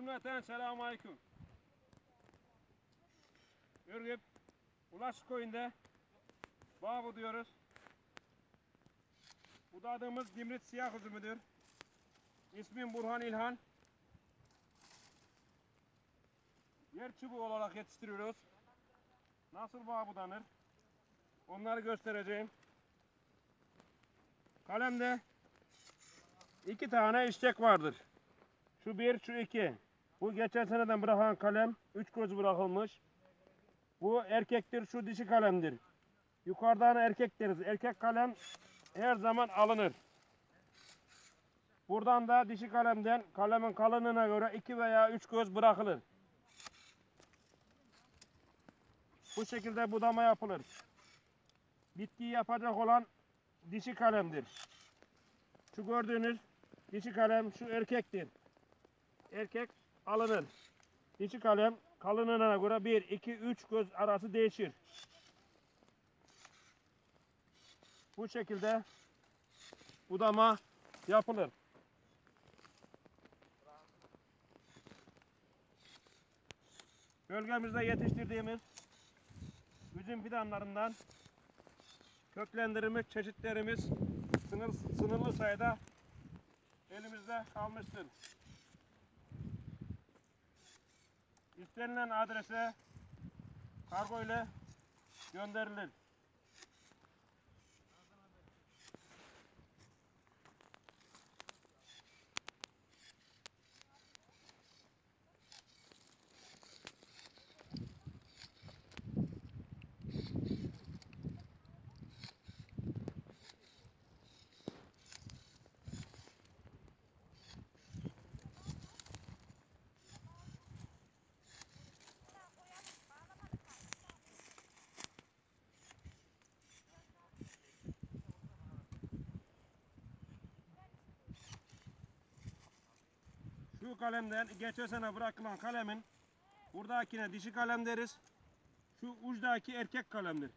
Cümleten selamun aleyküm. Ürgüp Ulaş koyunda bağ diyoruz. Budadığımız Dimrit siyah üzümüdür. İsmim Burhan İlhan. Yer çubuğu olarak yetiştiriyoruz. Nasıl bağ budanır? Onları göstereceğim. Kalemde iki tane işlek vardır. Şu bir, şu iki. Bu geçen seneden bırakan kalem. Üç göz bırakılmış. Bu erkektir, şu dişi kalemdir. Yukarıdan erkek deriz. Erkek kalem her zaman alınır. Buradan da dişi kalemden kalemin kalınlığına göre iki veya üç göz bırakılır. Bu şekilde budama yapılır. Bitkiyi yapacak olan dişi kalemdir. Şu gördüğünüz dişi kalem şu erkektir. Erkek alınır. Dişi kalem kalınlığına göre 1, 2, 3 göz arası değişir. Bu şekilde budama yapılır. Bölgemizde yetiştirdiğimiz üzüm fidanlarından köklendirilmiş çeşitlerimiz sınır, sınırlı sayıda elimizde kalmıştır. İstenilen adrese kargo ile gönderilir. Şu kalemden geçen sene bırakılan kalemin buradakine dişi kalem deriz. Şu ucdaki erkek kalemdir.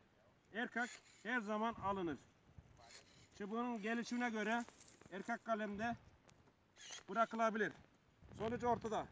Erkek her zaman alınır. Çubuğun gelişine göre erkek kalemde bırakılabilir. Sonuç ortada.